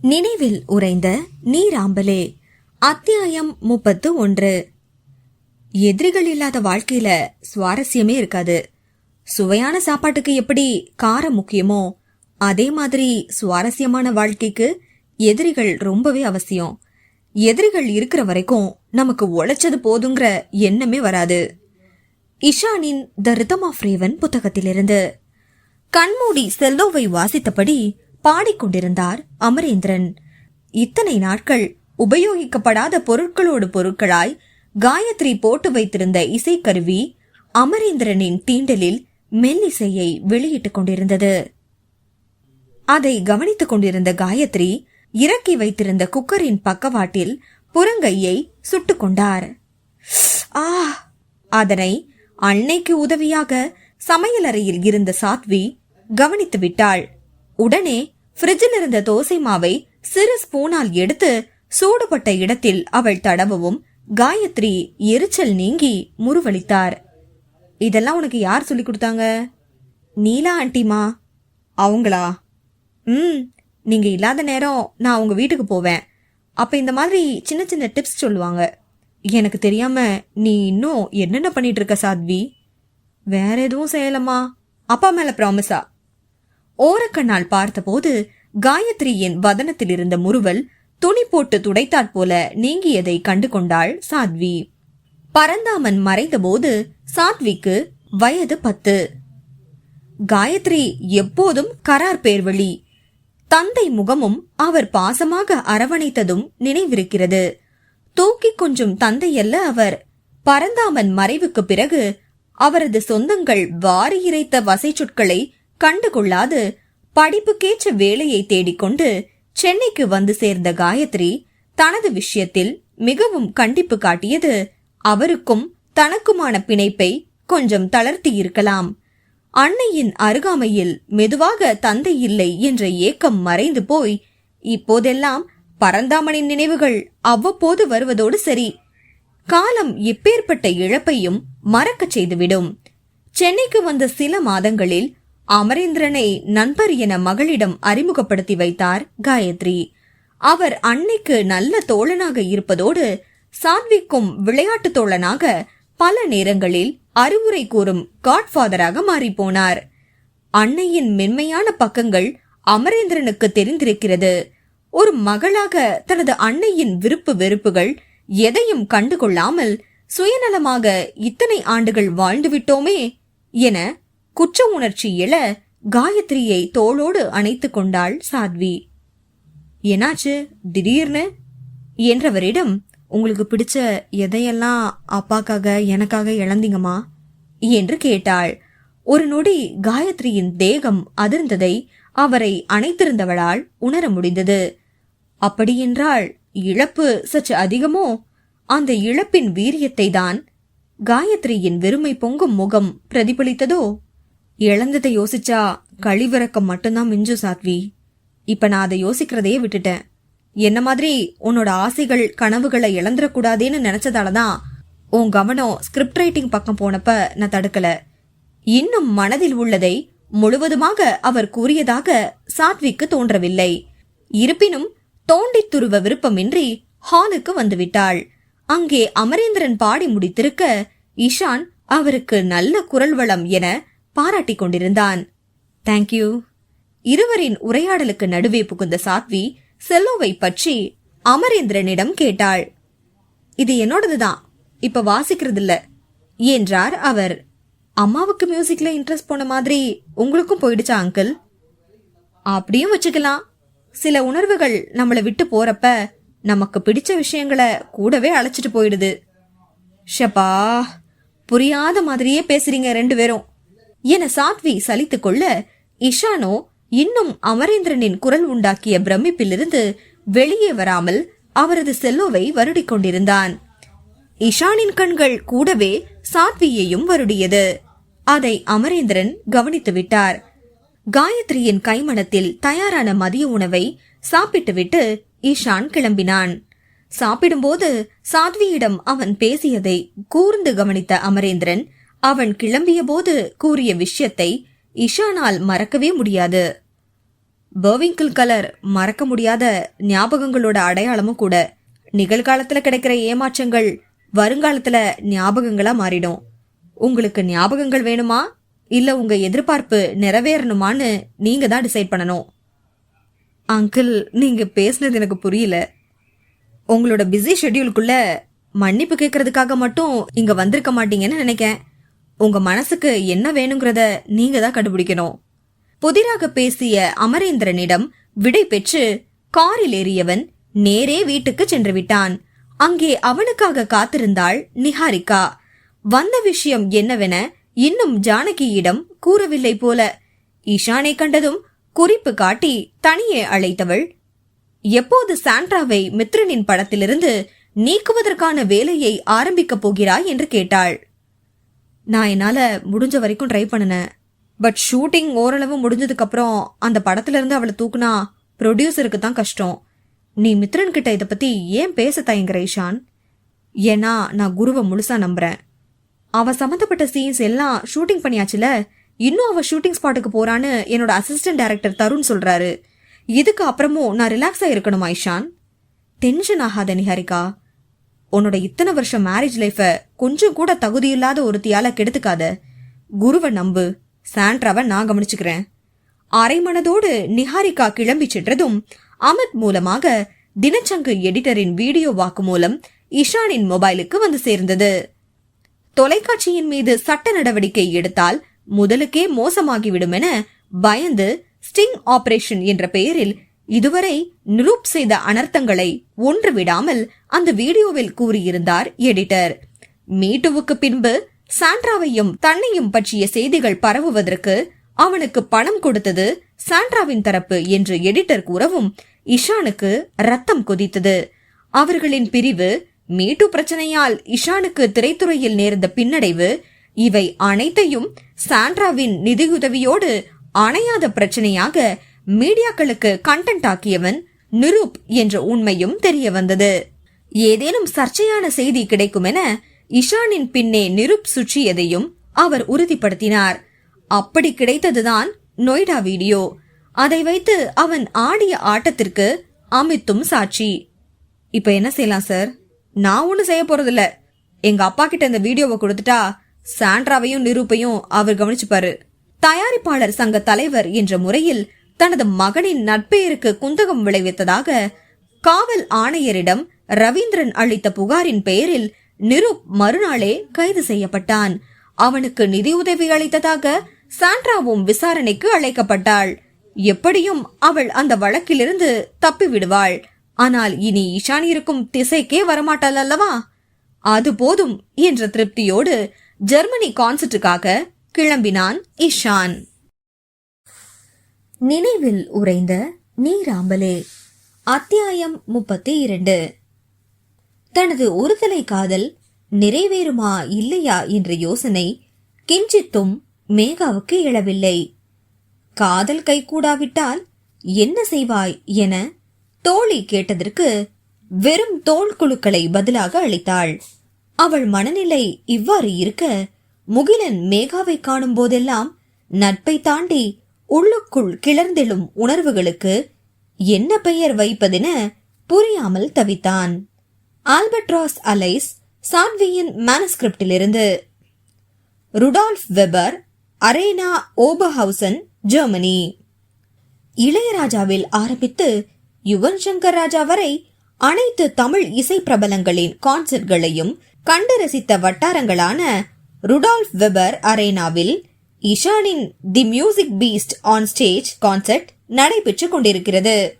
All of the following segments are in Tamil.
நினைவில் உறைந்த நீராம்பலே. அத்தியாயம் முப்பத்து ஒன்று. எதிரிகள் இல்லாத வாழ்க்கையில சுவாரஸ்யமே இருக்காது. சுவையான சாப்பாட்டுக்கு எப்படி காரம் முக்கியமோ அதே மாதிரி சுவாரஸ்யமான வாழ்க்கைக்கு எதிரிகள் ரொம்பவே அவசியம். எதிரிகள் இருக்கிற வரைக்கும் நமக்கு உழைச்சது போதுங்கிற எண்ணமே வராது. இஷானின் த ரிதம் ஆஃப் ரேவன் புத்தகத்திலிருந்து கண்மூடி செல்லோவை வாசித்தபடி பாடிக்கொண்டிருந்தார் அமரேந்திரன். இத்தனை நாட்கள் உபயோகிக்கப்படாத பொருட்களோடு பொருட்களாய் காயத்ரி போட்டு வைத்திருந்த இசைக்கருவி அமரேந்திரனின் தீண்டலில் மெல்லிசையை வெளியிட்டுக் கொண்டிருந்தது. அதை கவனித்துக் கொண்டிருந்த காயத்ரி இறக்கி வைத்திருந்த குக்கரின் பக்கவாட்டில் புறங்கையை சுட்டுக் கொண்டார். ஆ அதனை அன்னைக்கு உதவியாக சமையலறையில் இருந்த சாத்வி கவனித்து விட்டாள். உடனே ஃப்ரிட்ஜில் இருந்த தோசை மாவை சிறு ஸ்பூனால் எடுத்து சூடுபட்ட இடத்தில் அவள் தடவவும் காயத்ரி எரிச்சல் நீங்கி முருவளித்தார் இதெல்லாம் உனக்கு யார் சொல்லி கொடுத்தாங்க? நீலா ஆண்டிமா அவங்களா? ம் நீங்க இல்லாத நேரம் நான் உங்க வீட்டுக்கு போவேன். அப்ப இந்த மாதிரி சின்ன சின்ன டிப்ஸ் சொல்லுவாங்க. எனக்கு தெரியாம நீ இன்னும் என்னென்ன பண்ணிட்டு இருக்க சாத்வி? வேற எதுவும் செய்யலமா அப்பா மேல ப்ராமிஸா ஓரக்கண்ணால் பார்த்தபோது காயத்ரியின் வதனத்தில் இருந்த முறுவல் துணி போட்டு துடைத்தாற் போல நீங்கியதை கண்டு கொண்டாள் சாத்வி. பரந்தாமன் மறைந்தபோது சாத்விக்கு வயது பத்து. காயத்ரி எப்போதும் கரார் பேர்வழி. தந்தை முகமும் அவர் பாசமாக அரவணைத்ததும் நினைவிருக்கிறது. தூக்கி கொஞ்சம் தந்தையல்ல அவர். பரந்தாமன் மறைவுக்கு பிறகு அவரது சொந்தங்கள் வாரி இறைத்த வசை சொற்களை கண்டுகொள்ளாது. படிப்புக்கேற்ற வேலையை தேடிக்கொண்டு சென்னைக்கு வந்து சேர்ந்த காயத்ரி தனது விஷயத்தில் மிகவும் கண்டிப்பு காட்டியது. அவருக்கும் தனக்குமான பிணைப்பை கொஞ்சம் தளர்த்தி இருக்கலாம். அன்னையின் அருகாமையில் மெதுவாக தந்தை இல்லை என்ற ஏக்கம் மறைந்து போய் இப்போதெல்லாம் பரந்தாமனின் நினைவுகள் அவ்வப்போது வருவதோடு சரி. காலம் இப்பேற்பட்ட இழப்பையும் மறக்கச் செய்துவிடும். சென்னைக்கு வந்த சில மாதங்களில் அமரேந்திரனை நண்பர் என மகளிடம் அறிமுகப்படுத்தி வைத்தார் காயத்ரி. அவர் அன்னைக்கு நல்ல தோழனாக இருப்பதோடு சாத்விக்கும் விளையாட்டு தோழனாக பல நேரங்களில் அறிவுரை கூறும் காட்ஃபாதராக மாறிப்போனார். அன்னையின் மென்மையான பக்கங்கள் அமரேந்திரனுக்கு தெரிந்திருக்கிறது. ஒரு மகளாக தனது அன்னையின் விருப்பு வெறுப்புகள் எதையும் கண்டுகொள்ளாமல் சுயநலமாக இத்தனை ஆண்டுகள் வாழ்ந்துவிட்டோமே என குற்ற உணர்ச்சி எழ காயத்ரியை தோளோடு அணைத்துக் கொண்டாள் சாத்வி. என்னாச்சு? திடீர்னு? என்றவரிடம் உங்களுக்கு பிடிச்ச எதையெல்லாம் அப்பாக்காக எனக்காக இழந்தீங்கம்மா? என்று கேட்டாள். ஒரு நொடி காயத்ரியின் தேகம் அதிர்ந்ததை அவரை அணைத்திருந்தவளால் உணர முடிந்தது. அப்படியென்றால் இழப்பு சற்று அதிகமோ? அந்த இழப்பின் வீரியத்தை தான் காயத்ரியின் வெறுமை பொங்கும் முகம் பிரதிபலித்ததோ? இழந்ததை யோசிச்சா கழிவிறக்கம் மட்டும்தான் மிஞ்சும் சாத்வி. இப்ப நான் அதை யோசிக்கிறதையே விட்டுட்டேன். என்ன மாதிரி உன்னோட ஆசைகள் கனவுகளை இழந்துடக்கூடாதேன்னு நினைச்சதாலதான் உன் கவனம் ஸ்கிரிப்ட் ரைட்டிங் பக்கம் போனப்ப நான் தடுக்கல. இன்னும் மனதில் உள்ளதை முழுவதுமாக அவர் கூறியதாக சாத்விக்கு தோன்றவில்லை. இருப்பினும் தோண்டித் துருவ விருப்பமின்றி ஹாலுக்கு வந்துவிட்டாள். அங்கே அமரேந்திரன் பாடி முடித்திருக்க இஷான் அவருக்கு நல்ல குரல் வளம் என பாராட்டிக் கொண்டிருந்தான் தேங்க்யூ இருவரின் உரையாடலுக்கு நடுவே புகுந்த சாத்வி செல்லோவை பற்றி அமரேந்திரனிடம் கேட்டாள். இது என்னோடதுதான். இப்ப வாசிக்கிறது இல்ல என்றார் அவர். அம்மாவுக்கு மியூசிக்ல இன்ட்ரெஸ்ட் போன மாதிரி உங்களுக்கும் போயிடுச்சா அங்கிள் அப்படியும் வச்சுக்கலாம். சில உணர்வுகள் நம்மளை விட்டு போறப்ப நமக்கு பிடிச்ச விஷயங்களை கூடவே அழைச்சிட்டு போயிடுது. ஷப்பா! புரியாத மாதிரியே பேசுறீங்க ரெண்டு பேரும். என சாத்வி சலித்துக் கொள்ள இஷானோ இன்னும் அமரேந்திரனின் குரல் உண்டாக்கிய பிரமிப்பிலிருந்து வெளியே வராமல் அவரது செல்லோவை வருடிக் கொண்டிருந்தான். இஷானின் கண்கள் கூடவே சாத்வியையும் வருடியது. அதை அமரேந்திரன் கவனித்து விட்டார். காயத்ரியின் கைமணத்தில் தயாரான மதிய உணவை சாப்பிட்டுவிட்டு ஈஷான் கிளம்பினான். சாப்பிடும்போது சாத்வியிடம் அவன் பேசியதை கூர்ந்து கவனித்த அமரேந்திரன் அவன் கிளம்பியபோது கூறிய விஷயத்தை இஷானால் மறக்கவே முடியாது. பர்விங்கிள் கலர் மறக்க முடியாத ஞாபகங்களோட அடையாளமும் கூட நிகழ்காலத்துல கிடைக்கிற ஏமாற்றங்கள் வருங்காலத்துல ஞாபகங்களா மாறிடும். உங்களுக்கு ஞாபகங்கள் வேணுமா? இல்ல உங்க எதிர்பார்ப்பு நிறைவேறணுமான்னு நீங்க தான் டிசைட் பண்ணணும். அங்கிள் நீங்க பேசுனது எனக்கு புரியல. உங்களோட பிஸி ஷெட்யூலுக்குள்ள மன்னிப்பு கேட்கறதுக்காக மட்டும் இங்க வந்திருக்க மாட்டீங்கன்னு நினைக்கேன். உங்க மனசுக்கு என்ன வேணுங்கிறத நீங்க தான் கண்டுபிடிக்கணும். புதிராக பேசிய அமரேந்திரனிடம் விடை பெற்று காரில் ஏறியவன் நேரே வீட்டுக்கு சென்று விட்டான். அங்கே அவனுக்காக காத்திருந்தாள் நிஹாரிகா. வந்த விஷயம் என்னவென இன்னும் ஜானகியிடம் கூறவில்லை போல. ஈஷானை கண்டதும் குறிப்பு காட்டி தனியே அழைத்தவள் எப்போது சாண்ட்ராவை மித்ரனின் படத்திலிருந்து நீக்குவதற்கான வேலையை ஆரம்பிக்கப் போகிறாய்? என்று கேட்டாள். நான் என்னால் முடிஞ்ச வரைக்கும் ட்ரை பண்ணினேன். பட் ஷூட்டிங் ஓரளவு முடிஞ்சதுக்கப்புறம் அந்த படத்துலேருந்து அவளை தூக்குனா ப்ரொடியூசருக்கு தான் கஷ்டம். நீ மித்ரன் கிட்ட இதை பற்றி ஏன் பேச தயங்குற ஈஷான்? ஏன்னா நான் குருவை முழுசாக நம்புகிறேன் அவள் சம்மந்தப்பட்ட சீன்ஸ் எல்லாம் ஷூட்டிங் பண்ணியாச்சுல? இன்னும் அவள் ஷூட்டிங் ஸ்பாட்டுக்கு போகிறான்னு என்னோட அசிஸ்டன்ட் டைரக்டர் தருண் சொல்கிறாரு இதுக்கு அப்புறமும் நான் ரிலாக்ஸாக இருக்கணும் ஐஷான் டென்ஷன் ஆகாத நிஹாரிகா. உன்னோட இத்தனை வருஷம் மேரேஜ் லைஃப கொஞ்சம் கூட தகுதியில்லாத ஒருத்தியால கெடுத்துக்காத. குருவை நம்பு சாண்ட்ராவை நான் கவனிச்சுக்கிறேன். அரைமனதோடு நிஹாரிகா கிளம்பி சென்றதும் அமித் மூலமாக தினச்சங்கு எடிட்டரின் வீடியோ வாக்கு மூலம் இஷானின் மொபைலுக்கு வந்து சேர்ந்தது. தொலைக்காட்சியின் மீது சட்ட நடவடிக்கை எடுத்தால் முதலுக்கே மோசமாகிவிடும் என பயந்து ஸ்டிங் ஆபரேஷன் என்ற பெயரில் இதுவரை நிரூப் செய்த அனர்த்தங்களை ஒன்று விடாமல் அந்த வீடியோவில் கூறியிருந்தார் எடிட்டர். மீட்டுவுக்கு பின்பு சாண்ட்ராவையும் தன்னையும் பற்றிய செய்திகள் பரவுவதற்கு அவனுக்கு பணம் கொடுத்தது சாண்ட்ராவின் தரப்பு என்று எடிட்டர் கூறவும் இஷானுக்கு ரத்தம் கொதித்தது. அவர்களின் பிரிவு மீட்டு பிரச்சனையால் இஷானுக்கு திரைத்துறையில் நேர்ந்த பின்னடைவு இவை அனைத்தையும் சாண்ட்ராவின் நிதியுதவியோடு அணையாத பிரச்சனையாக மீடியாக்களுக்கு கண்டென்ட் ஆக்கியவன் நிரூப் என்ற உண்மையும் தெரிய வந்தது. ஏதேனும் சர்ச்சையான செய்தி கிடைக்கும் என இஷானின் பின்னே நிருப் சுற்றியதையும் அவர் உறுதிப்படுத்தினார். அப்படி கிடைத்ததுதான் நொய்டா வீடியோ. அதை வைத்து அவன் ஆடிய ஆட்டத்திற்கு அமித்தும் சாட்சி. இப்ப என்ன செய்யலாம் சார் நான் ஒன்றும் செய்ய போறதில்ல. எங்க அப்பா கிட்ட இந்த வீடியோவை கொடுத்துட்டா சாண்ட்ராவையும் நிரூப்பையும் அவர் கவனிச்சுப்பாரு. தயாரிப்பாளர் சங்க தலைவர் என்ற முறையில் தனது மகனின் நட்பெயருக்கு குந்தகம் விளைவித்ததாக காவல் ஆணையரிடம் ரவீந்திரன் அளித்த புகாரின் பெயரில் நிருப் மறுநாளே கைது செய்யப்பட்டான். அவனுக்கு நிதியுதவி அளித்ததாக சாண்ட்ராவும் விசாரணைக்கு அழைக்கப்பட்டாள். எப்படியும் அவள் அந்த வழக்கிலிருந்து தப்பி விடுவாள் ஆனால் இனி ஈஷான் இருக்கும் திசைக்கே வரமாட்டாள் அல்லவா? அது போதும் என்ற திருப்தியோடு ஜெர்மனி கான்சர்ட்டுக்காக கிளம்பினான் இஷான் நினைவில் உறைந்த நீராம்பலே. அத்தியாயம் முப்பத்தி இரண்டு தனது ஒருதலை காதல் நிறைவேறுமா இல்லையா என்ற யோசனை கிஞ்சித்தும் மேகாவுக்கு எழவில்லை. காதல் கைகூடாவிட்டால் என்ன செய்வாய் என தோழி கேட்டதற்கு வெறும் தோல் குழுக்களை பதிலாக அளித்தாள். அவள் மனநிலை இவ்வாறு இருக்க முகிலன் மேகாவை காணும் போதெல்லாம் நட்பை தாண்டி உள்ளுக்குள் கிளர்ந்தெழும் உணர்வுகளுக்கு என்ன பெயர் வைப்பதென புரியாமல் தவித்தான். ஆல்பட்ராஸ் அலைஸ் சாட்வியின் மேனஸ்கிரிப்டிலிருந்து Rudolf Weber Arena Oberhausen Germany. இளையராஜாவில் ஆரம்பித்து யுவன் சங்கர் ராஜா வரை அனைத்து தமிழ் இசை பிரபலங்களின் கான்சர்ட்களையும் கண்டு ரசித்த வட்டாரங்களான ருடால்ஃப் வெபர் அரேனாவில் இஷானின் the music beast on stage concert நடைபெற்றுக் கொண்டிருக்கிறது.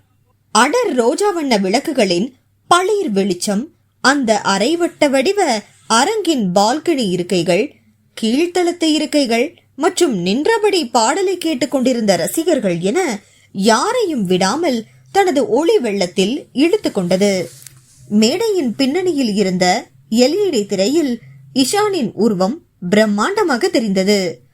அடர் ரோஜா வண்ண விளக்குகளின் பளிர் வெளிச்சம் அந்த அரைவட்ட வடிவ அரங்கின் பால்கனி இருக்கைகள் கீழ்த்தளத்து இருக்கைகள் மற்றும் நின்றபடி பாடலை கேட்டுக்கொண்டிருந்த ரசிகர்கள் என யாரையும் விடாமல் தனது ஒளி வெள்ளத்தில் இழுத்து கொண்டது. மேடையின் பின்னணியில் இருந்த எல்இடி திரையில் இஷானின் உருவம் பிரம்மாண்டமாக தெரிந்தது.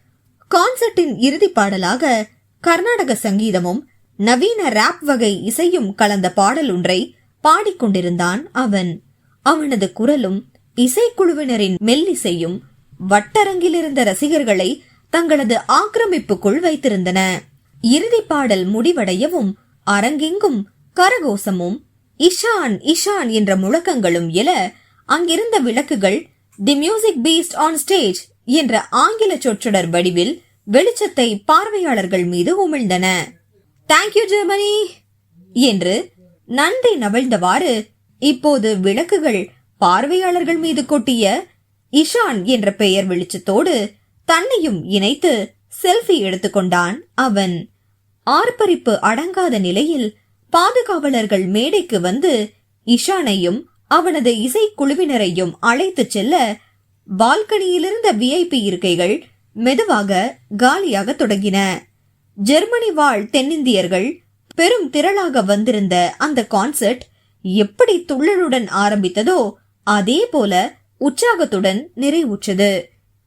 கான்சர்ட்டின் இறுதி பாடலாக கர்நாடக சங்கீதமும் நவீன ராப் வகை இசையும் கலந்த பாடல் ஒன்றை பாடிக்கொண்டிருந்தான் அவன். அவனது குரலும் இசைக்குழுவினரின் மெல்லிசையும் வட்டரங்கிலிருந்த ரசிகர்களை தங்களது ஆக்கிரமிப்புக்குள் வைத்திருந்தன. இறுதி பாடல் முடிவடையவும் அரங்கெங்கும் கரகோசமும் இஷான் இஷான் என்ற முழக்கங்களும் எழ அங்கிருந்த விளக்குகள் the music beast on stage என்ற ஆங்கில சொற்றொடர் வடிவில் வெளிச்சத்தை பார்வையாளர்கள் மீது உமிழ்ந்தன. தேங்க்யூ ஜெர்மனி என்று நன்றி நவிழ்ந்தவாறு இப்போது விளக்குகள் பார்வையாளர்கள் மீது கொட்டிய இஷான் என்ற பெயர் வெளிச்சத்தோடு தன்னையும் இணைத்து செல்ஃபி எடுத்துக்கொண்டான் அவன். ஆர்ப்பரிப்பு அடங்காத நிலையில் பாதுகாவலர்கள் மேடைக்கு வந்து இஷானையும் அவனது இசைக்குழுவினரையும் அழைத்துச் செல்ல பால்கனியிலிருந்த விஐபி இருக்கைகள் மெதுவாக காலியாக தொடங்கின. ஜெர்மனி வாழ் தென்னிந்தியர்கள் பெரும் திரளாக வந்திருந்த அந்த கான்சர்ட் எப்படி துள்ளலுடன் ஆரம்பித்ததோ அதே போல உற்சாகத்துடன் நிறைவுற்றது.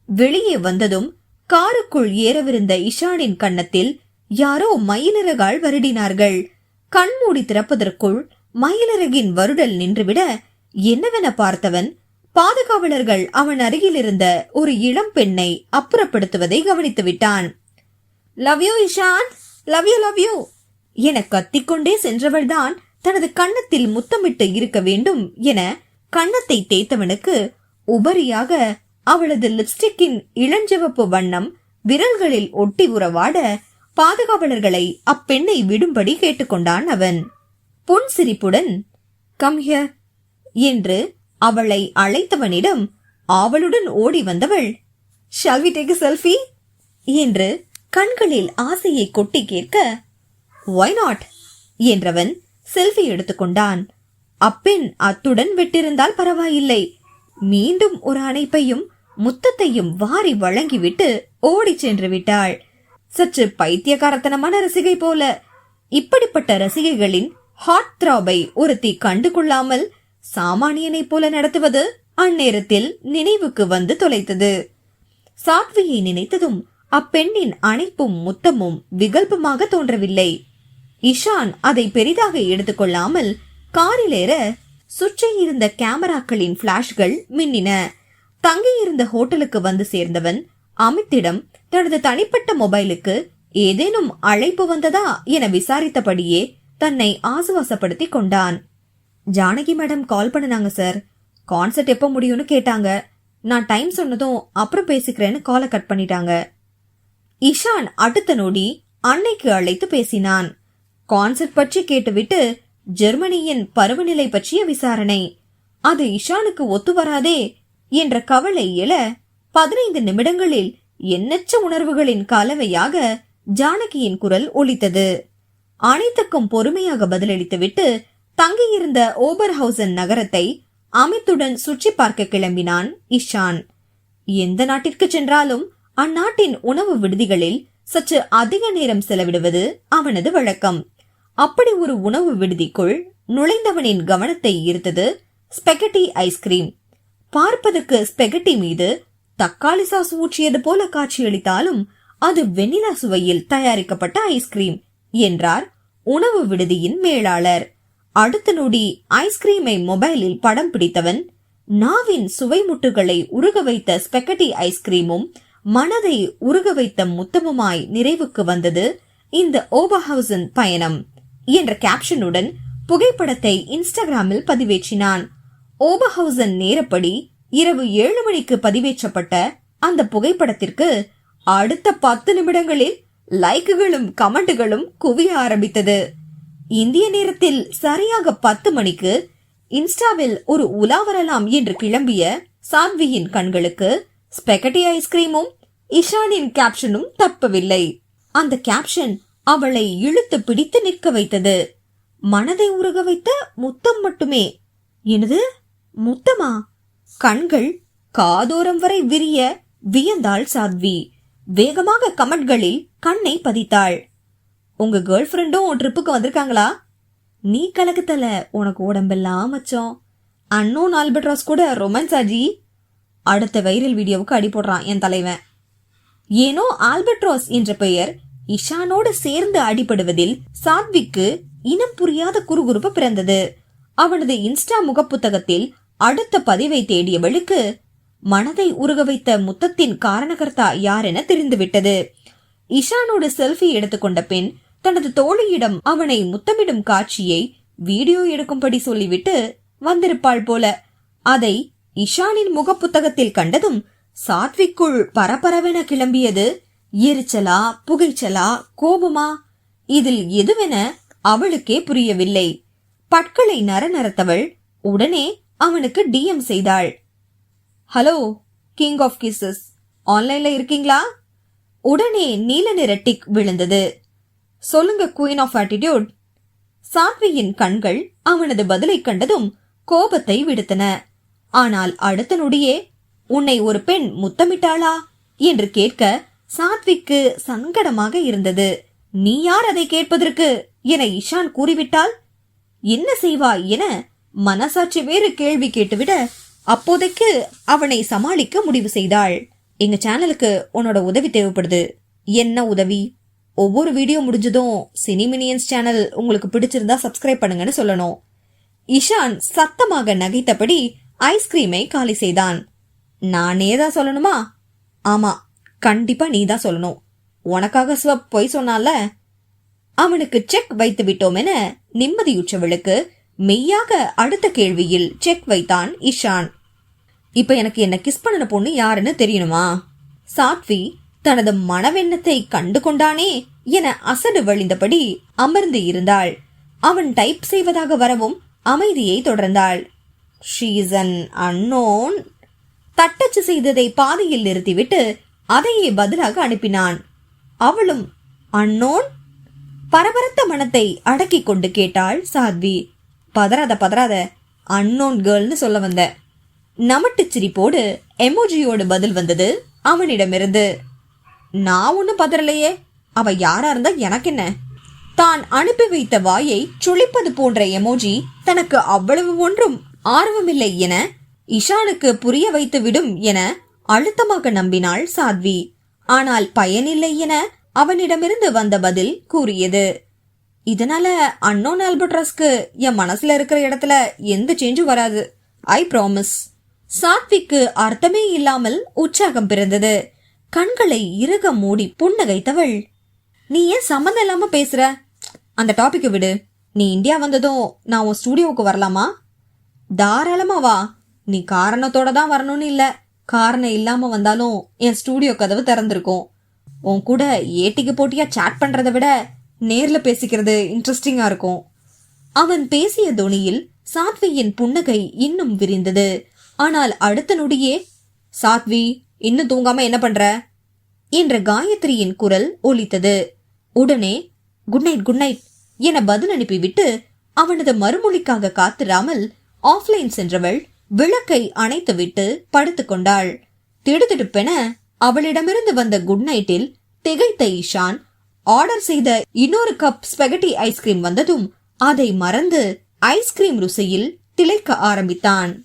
வெளியே வந்ததும் காருக்குள் ஏறவிருந்த இஷானின் கன்னத்தில் யாரோ மயிலிறகால் வருடினார்கள். கண்மூடி திறப்பதற்குள் மயிலிறகின் வருடல் நின்றுவிட என்னவென பார்த்தவன் பாதுகாவலர்கள் அவன் அருகில் இருந்த ஒரு இளம் பெண்ணை அப்புறப்படுத்துவதை கவனித்து விட்டான் love you Ishan love you love you என கத்திக்கொண்டே சென்றவள்தான் தனது கன்னத்தில் முத்தமிட்டு இருக்க வேண்டும் என கன்னத்தை தேய்த்தவனுக்கு உபரியாக அவளது லிப்ஸ்டிக்கின் இளஞ்சிவப்பு வண்ணம் விரல்களில் ஒட்டி உறவாட பாதுகாவலர்களை அப்பெண்ணை விடும்படி கேட்டுக்கொண்டான் அவன். புன்சிரிப்புடன் கம் ஹியர் என்று அவளை அழைத்தவனிடம் ஆவலுடன் ஓடி வந்தவள் ஷால் வி டேக் செல்ஃபி என்று கண்களில் ஆசையை கொட்டி கேட்க ஒய் நாட் என்றவன் செல்ஃபி எடுத்துக்கொண்டான் அப்பெண் அத்துடன் விட்டிருந்தால் பரவாயில்லை. மீண்டும் ஒரு அணைப்பையும் முத்தத்தையும் வாரி வழங்கிவிட்டு ஓடிச் சென்று விட்டாள். சற்று பைத்தியகாரத்தனமான ரசிகை போல இப்படிப்பட்ட ரசிகைகளின் ஹாட் த்ராபை ஒருத்தி கண்டு கொள்ளாமல் சாமானியனைப் போல நடத்துவது அந்நேரத்தில் நினைவுக்கு வந்து தொலைத்தது. சாத்வியை நினைத்ததும் அப்பெண்ணின் அணைப்பும் முத்தமும் விகல்பமாக தோன்றவில்லை. இஷான் அதை பெரிதாக எடுத்துக்கொள்ளாமல் காரிலேற சுற்றி இருந்த கேமராக்களின் பிளாஷ்கள் மின்னின. தங்கியிருந்த ஹோட்டலுக்கு வந்து சேர்ந்தவன் அமித்திடம் தனது தனிப்பட்ட மொபைலுக்கு ஏதேனும் அழைப்பு வந்ததா என விசாரித்தபடியே தன்னை ஆசுவாசப்படுத்திக் கொண்டான். ஜானகி மேடம் கால் பண்ணுனாங்க சார். கான்சர்ட் எப்போ முடியும்னு கேட்டாங்க. நான் டைம் சொன்னதும் அப்புறம் பேசிக்கிறேன்னு காலை கட் பண்ணிட்டாங்க. இஷான் அடுத்த நொடி அன்னைக்கு அழைத்து பேசினான். கான்சர்ட் பற்றி கேட்டுவிட்டு ஜெர்மனியின் பருவநிலை பற்றிய விசாரணை. அது இஷானுக்கு ஒத்து வராதே என்ற கவலை எழ பதினைந்து நிமிடங்களில் எண்ணற்ற உணர்வுகளின் கலவையாக ஜானகியின் குரல் ஒலித்தது. அனைத்துக்கும் பொறுமையாக பதிலளித்துவிட்டு தங்கியிருந்த ஓபர்ஹவுசன் நகரத்தை அமித்துடன் சுற்றி பார்க்க கிளம்பினான் இஷான். எந்த நாட்டிற்கு சென்றாலும் அந்நாட்டின் உணவு விடுதிகளில் சற்று அதிக நேரம் செலவிடுவது அவனது வழக்கம். அப்படி ஒரு உணவு விடுதிக்குள் நுழைந்தவனின் கவனத்தை ஈர்த்தது ஸ்பெகட்டி ஐஸ்கிரீம் பார்ப்பதற்கு ஸ்பெகட்டி மீது தக்காளி சாஸ் ஊற்றியது போல காட்சியளித்தாலும் அது வெண்ணிலா சுவையில் தயாரிக்கப்பட்ட ஐஸ்கிரீம் என்றார் உணவு விடுதியின் மேலாளர். அடுத்த நொடி ஐஸ்கிரீமை மொபைலில் படம் பிடித்தவன் நாவின் சுவை முட்டுகளை உருக வைத்த ஸ்பெகட்டி ஐஸ்கிரீமும் மனதை உருக வைத்த முத்தமுமாய் நிறைவுக்கு வந்தது இந்த ஓபஹவுசன் பயணம் என்ற கேப்ஷனுடன் புகைப்படத்தை இன்ஸ்டாகிராமில் பதிவேற்றினான். ஓபஹவுசன் நேரப்படி இரவு ஏழு மணிக்கு பதிவேற்றப்பட்ட அந்த புகைப்படத்திற்கு அடுத்த பத்து நிமிடங்களில் லைக்குகளும் கமெண்ட்டுகளும் குவிய ஆரம்பித்தது. இந்திய நேரத்தில் சரியாக பத்து மணிக்கு இன்ஸ்டாவில் ஒரு உலா வரலாம் என்று கிளம்பிய சாத்வியின் கண்களுக்கு ஸ்பெகட்டி ஐஸ்கிரீமும் இஷானின் கேப்ஷனும் தப்பவில்லை. அந்த கேப்ஷன் அவளை இழுத்து பிடித்து நிற்க வைத்தது. மனதை உருக வைத்த முத்தம் மட்டுமே. எனது முத்தமா? கண்கள் காதோரம் வரை விரிய வியந்தாள் சாத்வி. வேகமாக கமெண்ட்களில் கண்ணை பதித்தாள். உங்க கேர்ள் ஃப்ரெண்டும் ட்ரிப்புக்கு வந்திருக்காங்களா? நீ கலக்கத்தல உனக்கு உடம்பெல்லாம் மச்சம் அன்னோன் ஆல்பட்ராஸ் கூட ரொமான்ஸ் ஆஜி அடுத்த வைரல் வீடியோவுக்கு அடி போடுறான் என் தலைவன். ஏனோ ஆல்பட்ராஸ் என்ற பெயர் இஷானோடு சேர்ந்து அடிபடுவதில் சாத்விக்கு இனம் புரியாத குறுகுறுப்பு பிறந்தது. அவனது இன்ஸ்டா முகப்புத்தகத்தில் அடுத்த பதிவை தேடியவளுக்கு மனதை உருக வைத்த முத்தத்தின் காரணகர்த்தா யார் என தெரிந்துவிட்டது. இஷானோடு செல்ஃபி எடுத்துக்கொண்ட பின் தனது தோழியிடம் அவனை முத்தமிடும் காட்சியை வீடியோ எடுக்கும்படி சொல்லிவிட்டு வந்திருப்பாள் போல. அதை இஷானின் முகப்புத்தகத்தில் கண்டதும் சாத்விக்குள் பரபரவென கிளம்பியது. எரிச்சலா புகைச்சலா கோபமா? இதில் எதுவென அவளுக்கே புரியவில்லை. பற்களை நரநரத்தவள் உடனே அவனுக்கு டிஎம் செய்தாள். ஹலோ கிங் ஆஃப் கிசஸ் ஆன்லைன்ல இருக்கீங்களா? உடனே நீல நிற டிக் விழுந்தது. சொல்லுங்க குயின் ஆஃப் ஆட்டிடியூட் சாத்வியின் கண்கள் அவனது பதிலை கண்டதும் கோபத்தை விடுத்தன. ஆனால் அடுத்த நொடியே உன்னை ஒரு பெண் முத்தமிட்டாளா? என்று கேட்க சாத்விக்கு சங்கடமாக இருந்தது. நீ யார் அதை கேட்பதற்கு? என இஷான் கூறிவிட்டால் என்ன செய்வாய்? என மனசாட்சி வேறு கேள்வி கேட்டுவிட அப்போதைக்கு அவனை சமாளிக்க முடிவு செய்தாள். எங்க சேனலுக்கு உன்னோட உதவி தேவைப்படுது. என்ன உதவி? ஒவ்வொரு வீடியோ முடிஞ்சதும் சினிமினியன்ஸ் சேனல் உங்களுக்கு பிடிச்சிருந்தா சப்ஸ்கிரைப் பண்ணுங்கன்னு சொல்லணும். இஷான் சத்தமாக நகைத்தபடி ஐஸ்கிரீமை காலி செய்தான். நானே தான் சொல்லணுமா? ஆமா கண்டிப்பா நீ தான் சொல்லணும். உனக்காக ஸ்வப் பொய் சொன்னால? அவனுக்கு செக் வைத்து விட்டோம் என நிம்மதியுற்றவளுக்கு மெய்யாக அடுத்த கேள்வியில் செக் வைத்தான் இஷான். இப்ப எனக்கு என்ன கிஸ் பண்ணின பொண்ணு யாருன்னு தெரியணுமா? சாத்வி தனது மனவெண்ணத்தை கண்டு கொண்டானே என அசடு வழிந்தபடி அமர்ந்து இருந்தாள். அவன் டைப் செய்வதாக வரவும் அமைதியை தொடர்ந்தாள். ஷீஸ் அன் அன்னோன் தட்டச்சு செய்ததை பாதியில் நிறுத்திவிட்டு அதையே பதிலாக அனுப்பினான். அவளும் அன்னோன் பரபரத்த மனத்தை அடக்கிக் கொண்டு கேட்டாள் சாத்வி. பதறாத பதறாத அன்னோன் கேர்ள்னு சொல்ல வந்த. நமட்டு சிரிப்போடு எமோஜியோடு பதில் வந்தது அவனிடமிருந்து. நான் ஒன்றும் பதறலையே. அவ யாரா இருந்தா எனக்கு என்ன? தான் அனுப்பி வைத்த வாயை சுழிப்பது போன்ற எமோஜி தனக்கு அவ்வளவு ஒன்றும் ஆர்வமில்லை என இஷானுக்கு புரிய வைத்து விடும் என அழுத்தமாக நம்பினாள் சாத்வி. ஆனால் பயனில்லை என அவனிடமிருந்து வந்த பதில் கூறியது. இதனால அன்னோன் ஆல்பட்ராஸ்க்கு என் மனசுல இருக்கிற இடத்துல எந்த சேஞ்சும் வராது. ஐ ப்ராமிஸ் சாத்விக்கு அர்த்தமே இல்லாமல் உற்சாகம் பிறந்தது. கண்களை இறுக மூடி புன்னகைத்தவள். நீ ஏன் சம்மந்தம் இல்லாம பேசுற? அந்த டாபிக் விடு. நீ இந்தியா வந்ததும் நான் உன் ஸ்டூடியோவுக்கு வரலாமா? தாராளமா வா. நீ காரணத்தோட தான் வரணும்னு இல்ல. காரணம் இல்லாம வந்தாலும் என் ஸ்டூடியோ கதவு திறந்திருக்கும். உன் கூட ஏட்டிக்கு போட்டியா சாட் பண்றதை விட நேர்ல பேசிக்கிறது இன்ட்ரெஸ்டிங்கா இருக்கும். அவன் பேசிய துணியில் சாத்வியின் புன்னகை இன்னும் விரிந்தது. ஆனால் அடுத்த நொடியே சாத்வி இன்னும் தூங்காம என்ன பண்ற? என்ற காயத்ரியின் குரல் ஒலித்தது. உடனே குட் நைட் குட் நைட் என பதில் அனுப்பிவிட்டு அவனது மறுமொழிக்காக காத்திராமல் ஆஃப்லைன் சென்றவள் விளக்கை அணைத்துவிட்டு படுத்துக்கொண்டாள் திடுதிடுப்பென அவளிடமிருந்து வந்த குட் நைட்டில் திகைத்த ஈஷான் ஆர்டர் செய்த இன்னொரு கப் ஸ்பெகட்டி ஐஸ்கிரீம் வந்ததும் அதை மறந்து ஐஸ்கிரீம் ருசியில் திளைக்க ஆரம்பித்தான்.